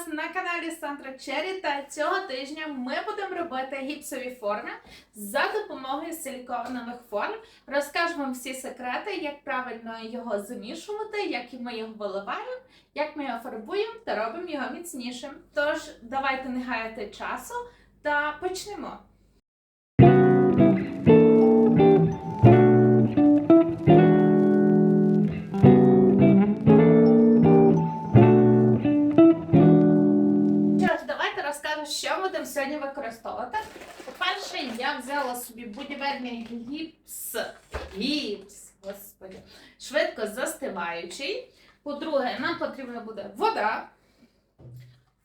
вас на каналі Сандра Черрі та цього тижня ми будемо робити гіпсові форми за допомогою силіконових форм. Розкажемо вам всі секрети, як правильно його замішувати, як ми його виливаємо, як ми його фарбуємо та робимо його міцнішим. Тож давайте не гаяти часу та почнемо. Сьогодні використовувати. По-перше, я взяла собі будівельний гіпс. Гіпс, господи, швидко застиваючий. По-друге, нам потрібна буде вода,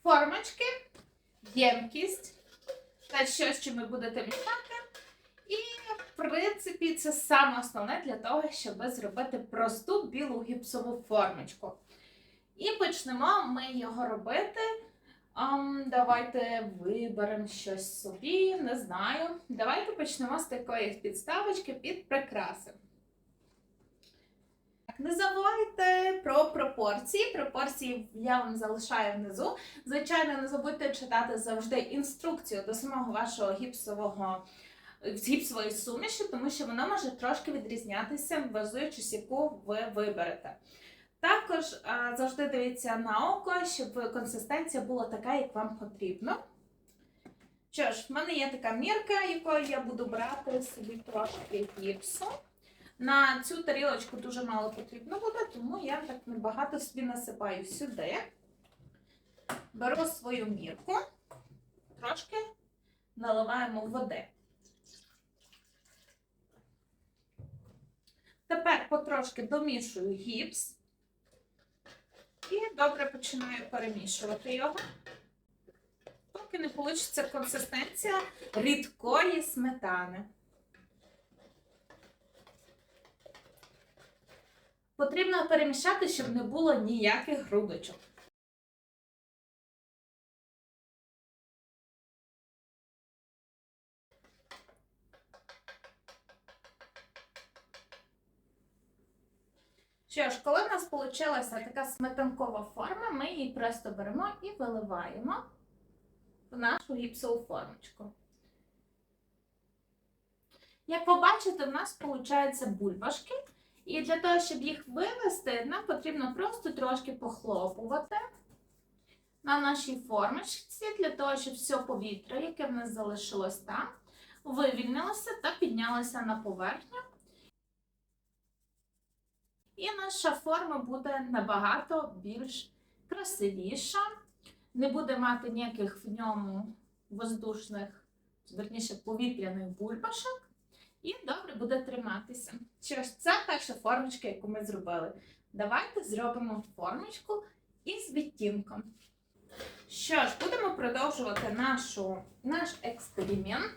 формочки, ємкість та щось, що ви будете мішати. І, в принципі, це саме основне для того, щоб зробити просту білу гіпсову формочку. І почнемо ми його робити. Ам, давайте виберемо щось собі, не знаю. Давайте почнемо з такої підставочки під прикраси. Не забувайте про пропорції. Пропорції я вам залишаю внизу. Звичайно, не забудьте читати завжди інструкцію до самого вашого гіпсового гіпсової суміші, тому що вона може трошки відрізнятися, базуючись, яку ви виберете. Також завжди дивіться на око, щоб консистенція була така, як вам потрібно. Що ж, в мене є така мірка, якою я буду брати собі трошки гіпсу. На цю тарілочку дуже мало потрібно буде, тому я так небагато собі насипаю сюди. Беру свою мірку, трошки наливаємо води. Тепер потрошки домішую гіпс. І добре починаю перемішувати його, поки не вийде консистенція рідкої сметани. Потрібно перемішати, щоб не було ніяких грудочок. Що ж, коли в нас вийшла така сметанкова форма, ми її просто беремо і виливаємо в нашу гіпсову формочку. Як ви бачите, в нас виходять бульбашки. І для того, щоб їх вивести, нам потрібно просто трошки похлопувати на нашій формочці, для того, щоб все повітря, яке в нас залишилось там, вивільнилося та піднялося на поверхню. І наша форма буде набагато більш красивіша, не буде мати ніяких в ньому воздушних, верніше повітряних бульбашок, і добре буде триматися. Що ж, це перша формочка, яку ми зробили. Давайте зробимо формочку із відтінком. Що ж, будемо продовжувати нашу, наш експеримент.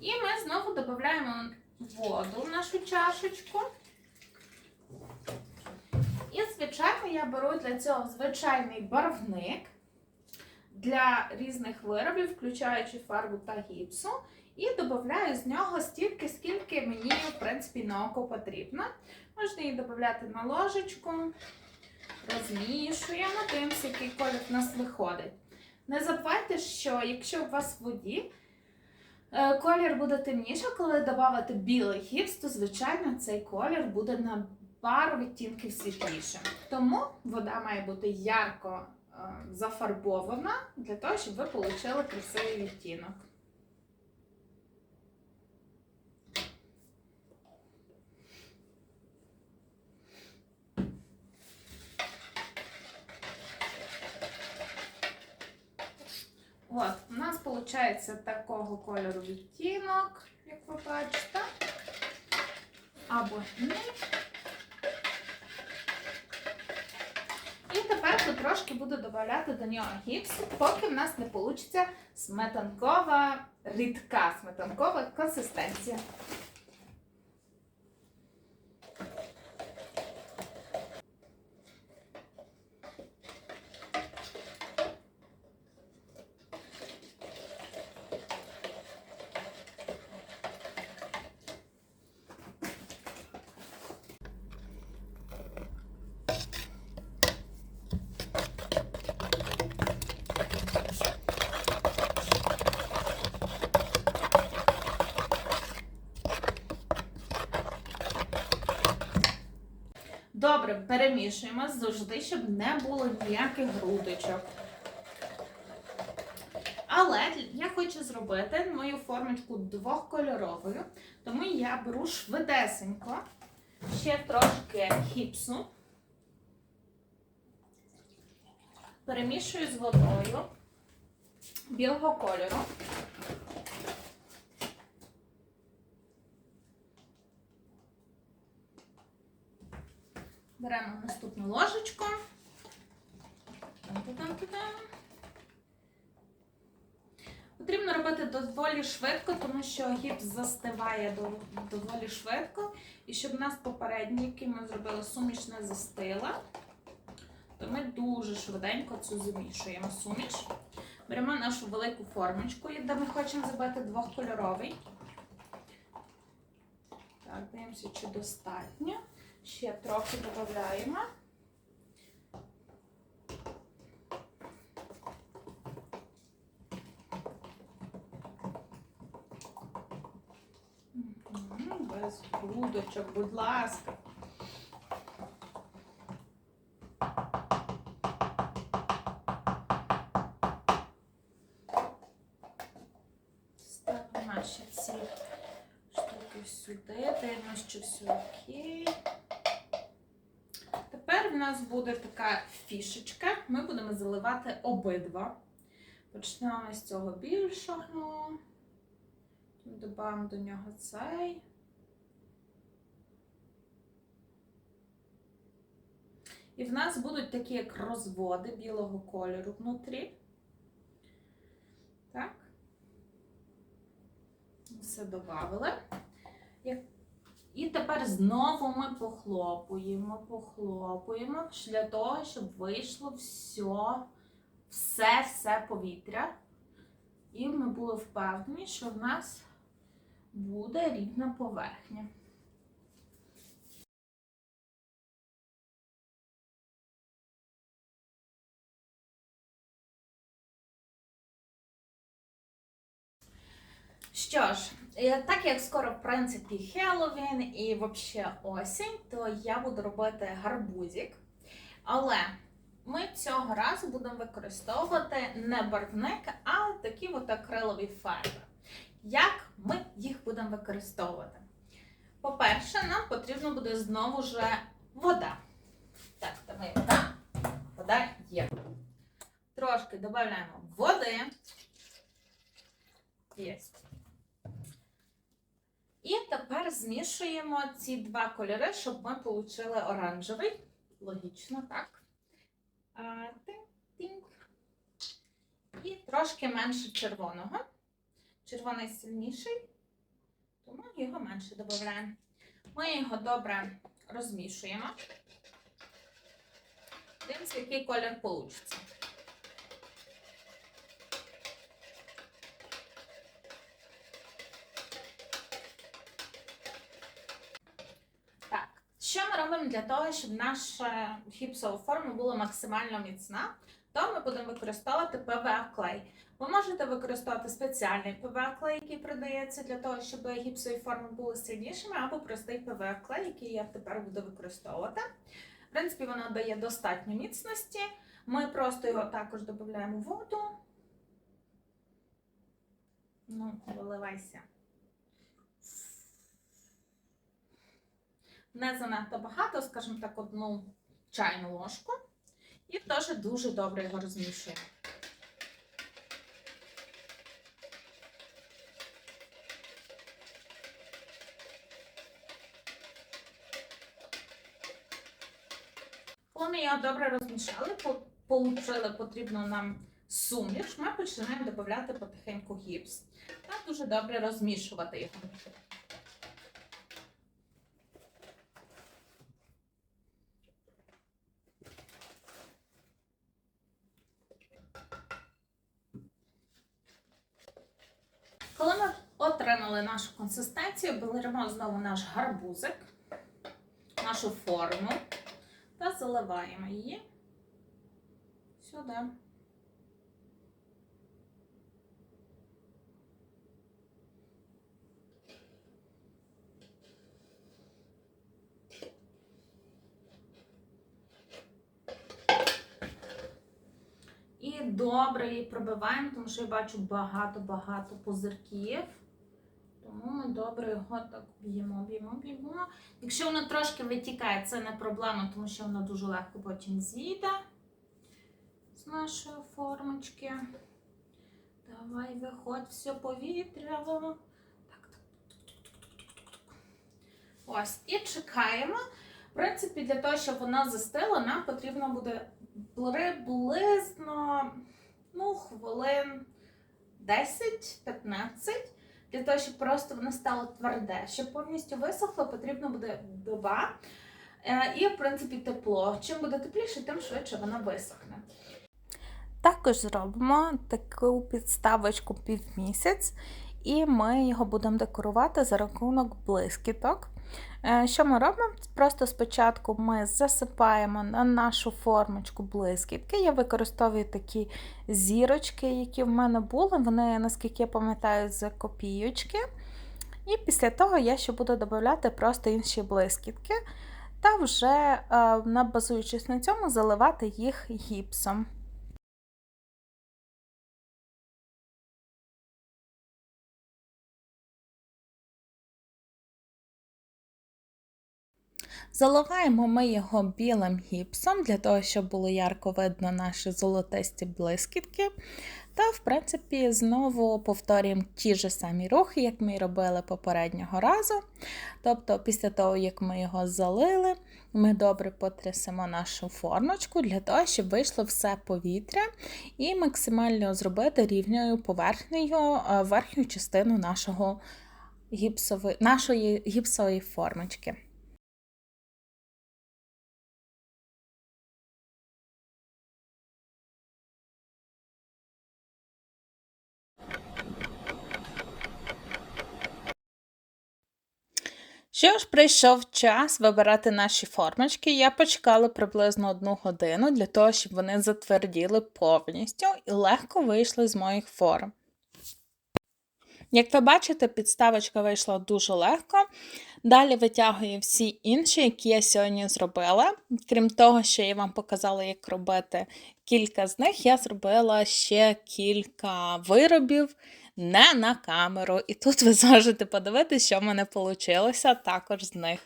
І ми знову додаємо воду в нашу чашечку. Звичайно, я беру для цього звичайний барвник для різних виробів, включаючи фарбу та гіпсу. І додаю з нього стільки, скільки мені, в принципі, на око потрібно. Можна її додати на ложечку, розмішуємо, дивимося, який колір в нас виходить. Не забувайте, що якщо у вас в воді е, колір буде темніше, коли додати білий гіпс, то, звичайно, цей колір буде на пару відтінків світліше. Тому вода має бути ярко е, зафарбована для того, щоб ви отримали красивий відтінок. От, у нас виходить такого кольору відтінок, як ви бачите. Або ні. Потрошки буду додавати до нього гіпс, поки в нас не вийде сметанкова, рідка сметанкова консистенція. Добре, перемішуємо завжди, щоб не було ніяких грудочок. Але я хочу зробити мою формочку двохкольоровою, тому я беру швидесенько ще трошки хіпсу, перемішую з водою білого кольору. Беремо наступну ложечку. Потрібно робити доволі швидко, тому що гіпс застиває доволі швидко. І щоб у нас попередній, який ми зробили, суміш не застила, то ми дуже швиденько цю замішуємо суміш. Беремо нашу велику формочку, де ми хочемо зробити двохкольоровий. Так, дивимося, чи достатньо. Ще трохи додаємо. Без грудочок, будь ласка. Ставимо наші ці штуки сюди, дивимося, що все окей. В нас буде така фішечка. Ми будемо заливати обидва. Почнемо з цього більшого. Додамо до нього цей. І в нас будуть такі як розводи білого кольору внутрі. Так. Все додали. І тепер знову ми похлопуємо, похлопуємо для того, щоб вийшло все, все, все повітря. І ми були впевнені, що в нас буде рівна поверхня. Що ж, так як скоро, в принципі, Хеллоуін і взагалі осінь, то я буду робити гарбузик. Але ми цього разу будемо використовувати не барвник, а такі от акрилові фарби. Як ми їх будемо використовувати? По-перше, нам потрібно буде знову ж вода. Так, є вода. Вода є. Трошки додаємо води. Є. І тепер змішуємо ці два кольори, щоб ми отримали оранжевий. Логічно, так. І трошки менше червоного. Червоний сильніший, тому його менше додаємо. Ми його добре розмішуємо. Дивимося, який колір вийде. Робимо для того, щоб наша гіпсова форма була максимально міцна? То ми будемо використовувати ПВА-клей. Ви можете використовувати спеціальний ПВА-клей, який продається для того, щоб гіпсові форми були сильнішими, або простий ПВА-клей, який я тепер буду використовувати. В принципі, воно дає достатньо міцності. Ми просто його також додаємо в воду. Ну, виливайся. Не занадто багато, скажімо так, одну чайну ложку. І теж дуже добре його розмішуємо. Коли ми його добре розмішали, по- получили потрібну нам суміш, ми починаємо додати потихеньку гіпс. Та дуже добре розмішувати його. змінили нашу консистенцію, беремо знову наш гарбузик, нашу форму та заливаємо її сюди. Добре її пробиваємо, тому що я бачу багато-багато пузирків. Добре його так б'ємо, б'ємо, б'ємо. Якщо воно трошки витікає, це не проблема, тому що воно дуже легко потім зійде з нашої формочки. Давай, виходь, все повітря. Так, так. Ось, і чекаємо. В принципі, для того, щоб вона застила, нам потрібно буде приблизно ну, хвилин 10-15. Для того, щоб просто воно стало тверде. Щоб повністю висохло, потрібно буде доба. Е, І, в принципі, тепло. Чим буде тепліше, тим швидше воно висохне. Також зробимо таку підставочку півмісяць, і ми його будемо декорувати за рахунок блискіток. Е, Що ми робимо? Просто спочатку ми засипаємо на нашу формочку блискітки. Я використовую такі зірочки, які в мене були. Вони, наскільки я пам'ятаю, з копійочки. І після того я ще буду додати просто інші блискітки, та вже, е, базуючись на цьому, заливати їх гіпсом. Заливаємо ми його білим гіпсом, для того, щоб було ярко видно наші золотисті блискітки. Та, в принципі, знову повторюємо ті ж самі рухи, як ми робили попереднього разу. Тобто, після того, як ми його залили, ми добре потрясемо нашу формочку для того, щоб вийшло все повітря і максимально зробити рівною поверхнею верхню частину нашого гіпсової, нашої гіпсової формочки. Що ж, прийшов час вибирати наші формочки. Я почекала приблизно одну годину для того, щоб вони затверділи повністю і легко вийшли з моїх форм. Як ви бачите, підставочка вийшла дуже легко. Далі витягую всі інші, які я сьогодні зробила. Крім того, що я вам показала, як робити кілька з них, я зробила ще кілька виробів не на камеру. І тут ви зможете подивитися, що в мене вийшло також з них.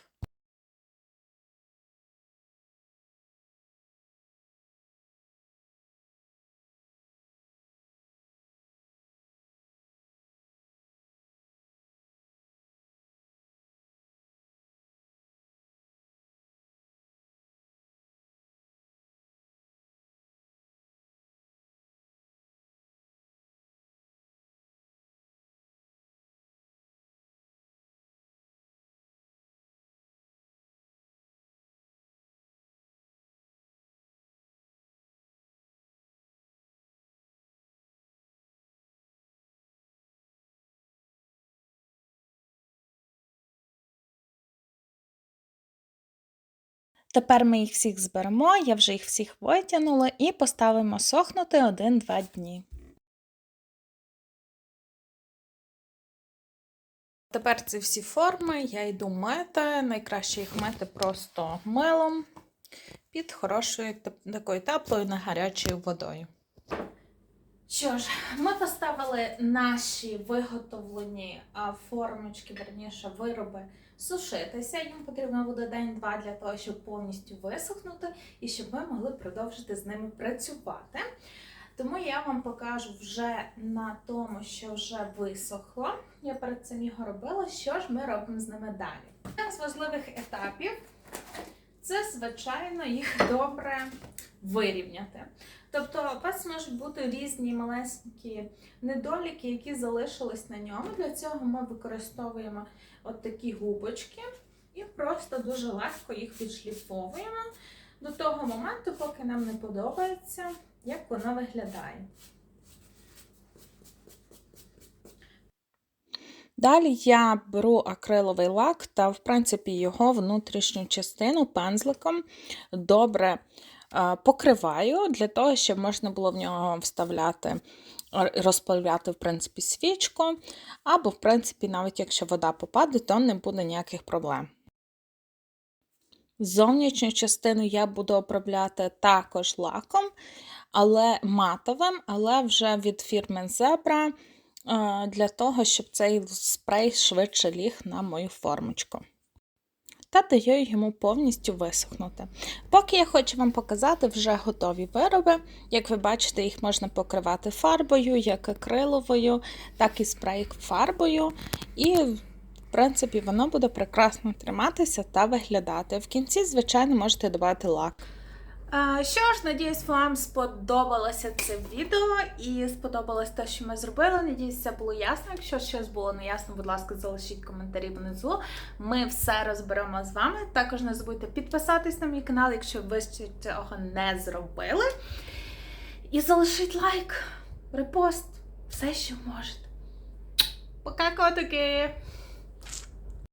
Тепер ми їх всіх зберемо, я вже їх всіх витягнула і поставимо сохнути 1-2 дні. Тепер ці всі форми я йду мити. Найкраще їх мити просто милом під хорошою такою теплою, негарячою водою. Що ж, ми поставили наші виготовлені формочки, верніше, вироби сушитися. Їм потрібно буде день-два для того, щоб повністю висохнути і щоб ми могли продовжити з ними працювати. Тому я вам покажу вже на тому, що вже висохло. Я перед цим його робила. Що ж ми робимо з ними далі? Один з важливих етапів це, звичайно, їх добре вирівняти. Тобто, у вас можуть бути різні малесенькі недоліки, які залишились на ньому. Для цього ми використовуємо от такі губочки і просто дуже легко їх відшліфовуємо до того моменту, поки нам не подобається, як воно виглядає. Далі я беру акриловий лак та, в принципі, його внутрішню частину пензликом добре покриваю для того, щоб можна було в нього вставляти, розпалювати, в принципі, свічку, або, в принципі, навіть якщо вода попаде, то не буде ніяких проблем. Зовнішню частину я буду обробляти також лаком, але матовим, але вже від фірми е, для того, щоб цей спрей швидше ліг на мою формочку. Та даю йому повністю висохнути. Поки я хочу вам показати вже готові вироби. Як ви бачите, їх можна покривати фарбою, як акриловою, так і спрей фарбою. І, в принципі, воно буде прекрасно триматися та виглядати. В кінці, звичайно, можете додати лак. А, Що ж, надіюсь, вам сподобалося це відео і сподобалось те, що ми зробили. Надіюсь, це було ясно. Якщо щось було неясно, будь ласка, залишіть коментарі внизу. Ми все розберемо з вами. Також не забудьте підписатись на мій канал, якщо ви ще цього не зробили. І залишіть лайк, репост, все, що можете. Пока, котики!